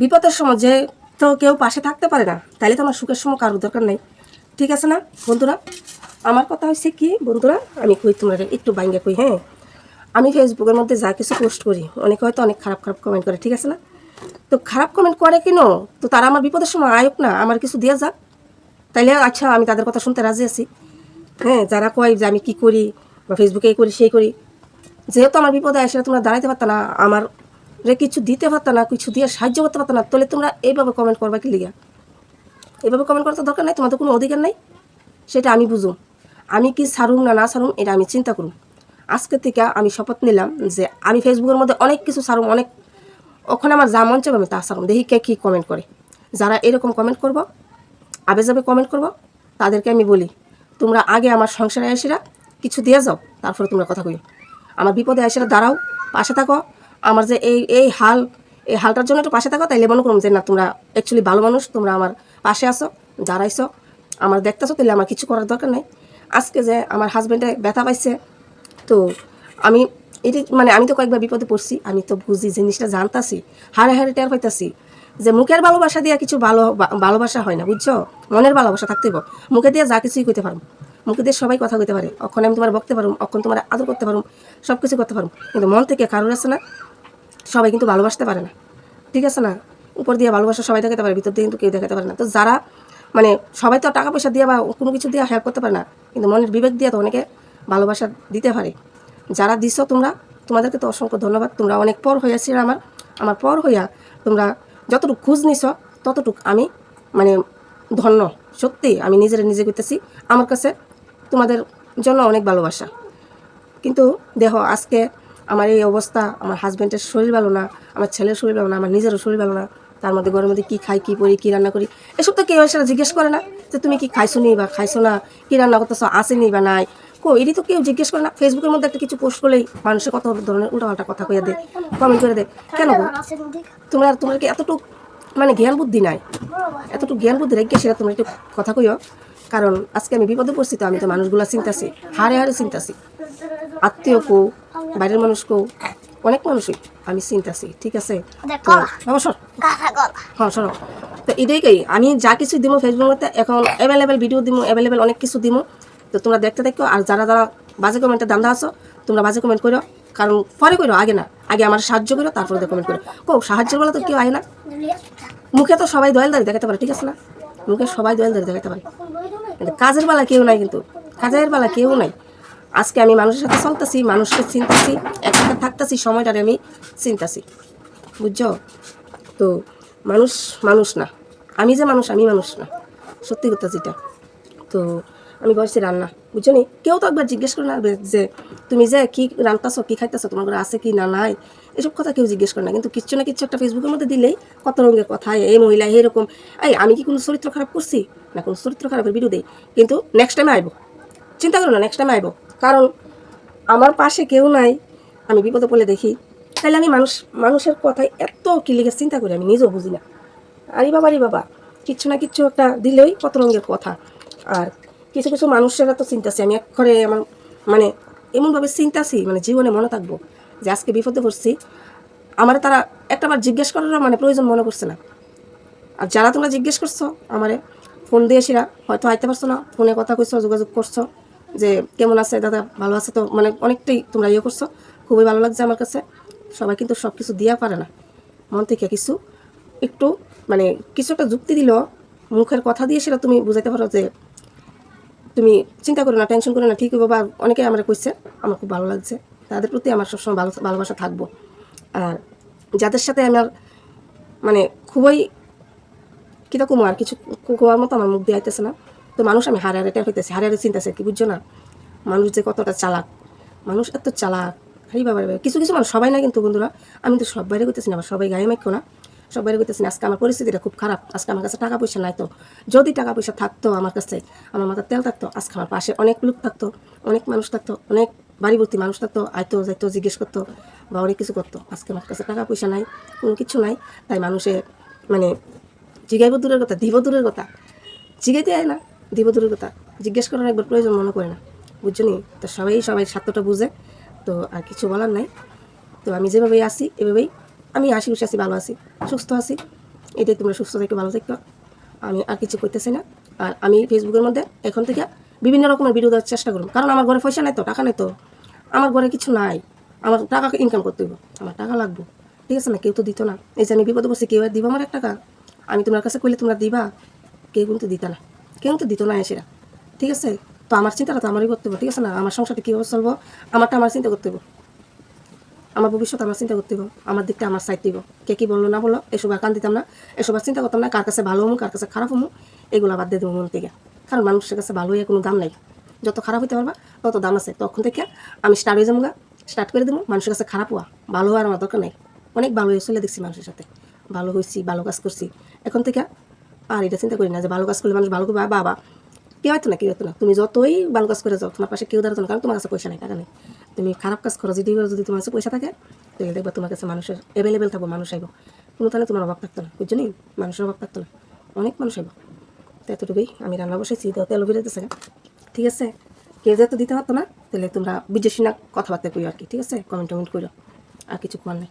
বিপদের সময় যে তো কেউ পাশে থাকতে পারে না, তাইলে তো আমার সুখের সময় কারোর দরকার নেই। ঠিক আছে না? বন্ধুরা, আমার কথা হচ্ছে কি, বন্ধুরা, আমি কই তোমরা একটু বাইঙ্গে কই হ্যাঁ? আমি ফেসবুকের মধ্যে যা কিছু পোস্ট করি, অনেকে হয়তো অনেক খারাপ খারাপ কমেন্ট করে, ঠিক আছে না? তো খারাপ কমেন্ট করে কেন? তো তারা আমার বিপদের সময় আয়ক না, আমার কিছু দিয়ে যাক। তাইলে আচ্ছা আমি তাদের কথা শুনতে রাজি আছি। হ্যাঁ যারা কয় যে আমি কি করি, বা ফেসবুকে করি, সেই করি। যেহেতু আমার বিপদে আসে তোমরা দাঁড়াইতে পারত না, আমার রে, কিছু দিতে পারত না, কিছু দিয়ে সাহায্য করতে পারত না, তাহলে তোমরা এইভাবে কমেন্ট করবা কি লিগা? এইভাবে কমেন্ট করার তো দরকার নাই, তোমাদের কোনো অধিকার নাই? সেটা আমি বুঝুম। আমি কি সারুম না না সারুম, এটা আমি চিন্তা করুম। আজকে থেকে আমি শপথ নিলাম যে আমি ফেসবুকের মধ্যে অনেক কিছু সারুম, অনেক ওখানে আমার যা মন চাবে আমি তা সারুম। দেখি কে কী কমেন্ট করে। যারা এরকম কমেন্ট করব, আবে যাবে কমেন্ট করব, তাদেরকে আমি বলি, তোমরা আগে আমার সংসারে এসেরা কিছু দিয়ে যাও, তারপরে তোমরা কথা কই আমার বিপদে এসেরা দাঁড়াও, পাশে থাকো আমার যে এই এই হাল, এই হালটার জন্য একটু পাশে থাকো, তাইলে মনে করুন যে না, তোমরা অ্যাকচুয়ালি ভালো মানুষ, তোমরা আমার পাশে আসো দাঁড়াইছো। আমার দেখতেছো তাহলে আমার কিছু করার দরকার নাই। আজকে যে আমার হাজব্যান্ডে ব্যথা পাইছে, তো আমি এটি মানে আমি তো কয়েকবার বিপদে পড়ছি, আমি তো বুঝি জিনিসটা জানতাছি হারে হারে টের পাইতাছি, যে মুখের ভালোবাসা দিয়ে কিছু ভালো ভালোবাসা হয় না, বুঝছ? মনের ভালোবাসা থাকতে হবে মুখে দিয়ে যা কিছুই করতে পারব মুখে দিয়ে সবাই কথা কইতে পারে। অখন আমি তোমার বকতে পারব অখন তোমার আদর করতে পারব সব কিছু করতে পারব কিন্তু মন থেকে কারোর আছে না সবাই কিন্তু ভালোবাসতে পারে না। ঠিক আছে না? উপর দিয়ে ভালোবাসা সবাই দেখাতে পারে, ভিতর দিয়ে কিন্তু কেউ দেখাতে পারে না। তো যারা মানে সবাই তো টাকা পয়সা দিয়ে বা কোনো কিছু দিয়ে হেল্প করতে পারে না, কিন্তু মনের বিবেক দিয়ে তো অনেকে ভালোবাসা দিতে পারে। যারা দিছ তোমরা, তোমাদেরকে তো অসংখ্য ধন্যবাদ। তোমরা অনেক পর হয়েছি আমার আমার পর হইয়া তোমরা যতটুকু খোঁজ নিছ, ততটুক আমি মানে ধন্য। সত্যি, আমি নিজের নিজে করতেছি। আমার কাছে তোমাদের জন্য অনেক ভালোবাসা। কিন্তু দেখো, আজকে আমার এই অবস্থা, আমার হাজব্যান্ডের শরীর ভালো না, আমার ছেলের শরীর ভালো না, আমার নিজেরও শরীর ভালো না, তার মধ্যে ঘরের মধ্যে কী খাই, কী পরি কী রান্না করি, এসব তো কেউ এসে জিজ্ঞেস করে না যে তুমি কি খাইছো নি বা খাইছো না, কী রান্না করতেছো আসেনি বা নাই। কো এটি তো কেউ জিজ্ঞেস করে না। ফেসবুকের মধ্যে একটা কিছু পোস্ট করলেই মানুষের কত ধরনের উল্টাপাল্টা কথা কইয়া দেয় কমেন্ট করে দেয়। কেন তোমরা, তোমার কি এতটুকু মানে জ্ঞান বুদ্ধি নাই? এতটুকু জ্ঞান বুদ্ধি রেখে সেটা তোমরা একটু কথা কইও। কারণ আজকে আমি বিপদে পড়ছি তো, আমি তো মানুষগুলো চিন্তাছি, হারে হারে চিন্তাছি। আত্মীয় কো বাইরের মানুষ কো অনেক মানুষই আমি চিন্তাছি ঠিক আছে? অবসর হ্যাঁ শোনো। তো এটাই আমি যা কিছু দিব ফেসবুকে এখন অ্যাভেলেবেল ভিডিও দিব অ্যাভেলেবেল অনেক কিছু দিব তো তোমরা দেখতে দেখো আর যারা যারা বাজে কমেন্টে দান্দা আছো তোমরা বাজে কমেন্ট করো। কারণ পরে করো আগে না। আগে আমার সাহায্য করো তারপরে কমেন্ট করো। কো সাহায্যের বলে তো কেউ আয় না। মুখে তো সবাই দয়ালদারি দেখাতে পারে ঠিক আছে না? মুখে সবাই দয়ালদারি দেখাতে পারে। কাজের বেলা কেউ নাই কিন্তু। কাজের বেলা কেউ নাই। আজকে আমি মানুষের সাথে চলতেছি, মানুষকে চিনতেছি, একসাথে থাকতেছি সময়টারে আমি চিনতেছি। বুঝছ? তো মানুষ মানুষ না। আমি যে মানুষ, আমি মানুষ না। সত্যি কথা যেটা। তো আমি বলছি, রান্না। বুঝছ নি? কেউ তো একবার জিজ্ঞেস করে না যে, তুমি যে কী রান্তাছো, কী খাইতেছো, তোমার ঘরে আছে কি না নাই? এসব কথা কেউ জিজ্ঞেস করে না। কিন্তু কিচ্ছু না কিচ্ছু একটা ফেসবুকের মধ্যে দিলেই কত রঙের কথা এই মহিলা এরকম। এই, আমি কি কোনো চরিত্র খারাপ করছি? না কোনো চরিত্র খারাপের বিরুদ্ধে কিন্তু নেক্সট টাইমে আইবো। চিন্তা করো না নেক্সট টাইমে আইবো। কারণ আমার পাশে কেউ নাই, আমি বিপদে পড়লে দেখি। তাহলে আমি মানুষ, মানুষের কথায় এত কি লিখে চিন্তা করি আমি নিজেও বুঝি না। আরে বাবা রে বাবা, কিচ্ছু না কিচ্ছু একটা দিলেই কত রঙের কথা। আর কিছু কিছু মানুষেরা তো চিন্তাছি আমি এক করে আমার মানে এমনভাবে চিন্তাছি মানে জীবনে মনে থাকব যে আজকে বিপদে পড়ছি। আমার তারা একটাবার জিজ্ঞেস করার মানে প্রয়োজন মনে করছে না। আর যারা তোমরা জিজ্ঞেস করছ, আমারে ফোন দিয়ে হয়তো আইতে পারছ না, ফোনে কথা কইছো, যোগাযোগ করছ। যে কেমন আছে, দাদা ভালো আছে তো? মানে অনেকটাই তোমরা ইয়ে করছ। খুবই ভালো লাগছে আমার কাছে। সবাই কিন্তু সব কিছু দিয়া পারে না। মন থেকে কিছু, একটু মানে কিছু একটা যুক্তি দিল, মুখের কথা দিয়ে সেটা তুমি বুঝাইতে পারো যে তুমি চিন্তা করো না টেনশন করো না, ঠিক বাবা অনেকে আমরা কইছে, আমার খুব ভালো লাগছে। তাদের প্রতি আমার সবসময় ভালো, ভালোবাসা থাকব। আর যাদের সাথে আমার মানে খুবই কীরকম আর কিছু কোয়ার মতো আমার মুখ দিয়ে আইতেছে না। তো মানুষ আমি হারে হারে টের হইতেছি হারে হারে চিন্তাছে, কি বুঝছ না? মানুষ যে কতটা চালাক, মানুষ এত চালাক। হাই বাবা কিছু কিছু মানুষ, সবাই না কিন্তু বন্ধুরা, আমি তো সব বাইরে করতেছি না আবার সবাই গায়ে মাইকো না, সব বাইরে করতেছি না। আজকে আমার পরিস্থিতিটা খুব খারাপ, আজকে আমার কাছে টাকা পয়সা নাই তো। যদি টাকা পয়সা থাকতো আমার কাছে, আমার মাথার তেল থাকতো, আজকে আমার পাশে অনেক লোক থাকতো, অনেক মানুষ থাকতো, অনেক বাড়িবর্তী মানুষ থাকতো, আইতো, যাইতো, জিজ্ঞেস করতো, বা অনেক কিছু করতো। আজকে আমার কাছে টাকা পয়সা নাই, কোনো কিছু নাই, তাই মানুষে মানে জিগাইব দূরের কথা, দিব দূরের কথা, জিগাইতে আয় না। দূরের জিজ্ঞেস করার একবার প্রয়োজন মনে করে না। বুঝছ নি? তো সবাই সবাই স্বার্থটা বুঝে। তো আর কিছু বলার নাই। তো আমি যেভাবেই আসি এভাবেই আমি হাসি খুশি আছি, ভালো আছি, সুস্থ আছি। এটাই তোমরা সুস্থ থেকে ভালো থেকো। আমি আর কিছু করতেছি না। আর আমি ফেসবুকের মধ্যে এখন থেকে বিভিন্ন রকমের ভিডিও দেওয়ার চেষ্টা করব। কারণ আমার ঘরে পয়সা নাই তো, টাকা নেই তো। আমার ঘরে কিছু নাই। আমার টাকা ইনকাম করতে হইব। আমার টাকা লাগবে। ঠিক আছে না? কেউ তো দিত না। এই যে আমি বিপদে বসে কেউ আর দিবা আমার এক টাকা। আমি তোমার কাছে কইলে তোমরা দিবা, কেউ কিন্তু দিত না। কেউ তো দিত না। এসেরা ঠিক আছে? তো আমার চিন্তাটা তো আমারই করতে হবে, ঠিক আছে না? আমার সংসারটা কীভাবে চলবো? আমারটা আমার চিন্তা করতে হবে। আমার ভবিষ্যৎ আমার চিন্তা করতে হবে। আমার দিকটা আমার সাইড দিব। কে কি বলল না বলল, এসব আর দিতাম না। এসব আর চিন্তা করতাম না। কার কাছে ভালো হমু, কার কাছে খারাপ হমু, এগুলো বাদ দিয়ে দেবো মন থেকে। কারণ মানুষের কাছে ভালো হয়ে কোনো দাম নাই। যত খারাপ হইতে পারবা, তত দাম আছে। তখন থেকে আমি স্টার্ট হয়ে যাব স্টার্ট করে দেবো। মানুষের কাছে খারাপ হওয়া, ভালো হওয়ার আমার দরকার নাই। অনেক ভালো হয়ে চলে দেখছি মানুষের সাথে। ভালো হয়েছি ভালো কাজ করছি। এখন থেকে আর এটা চিন্তা করি না যে ভালো কাজ করলে মানুষ ভালো করবে। বাবা, কেউ হয়তো না, কেউ হয়তো না। তুমি যতই ভালো কাজ করে যাও, তোমার পাশে কেউ দাঁড়াতো না, কারণ তোমার কাছে পয়সা নেই নেই। তুমি খারাপ কাজ করো, যদি যদি তোমার কাছে পয়সা থাকে তাহলে দেখবা তোমার কাছে মানুষের অ্যাভেলেবেল থাকব, মানুষ আইব। কোনো তাহলে তোমার অভাব থাকতো না, বুঝছ নি? মানুষের অভাব থাকতো না। অনেক মানুষ আইব। তো এতটুকুই আমি রান্না বসেছি তো তেল বেরোতেছে ঠিক আছে? কেউ যেহেতু দিতে পারতো না, তাহলে তোমরা বিদেশি না কথাবার্তা করি আর কি, ঠিক আছে? কমেন্ট টমেন্ট করো আর কিছু কোয়ার নেই।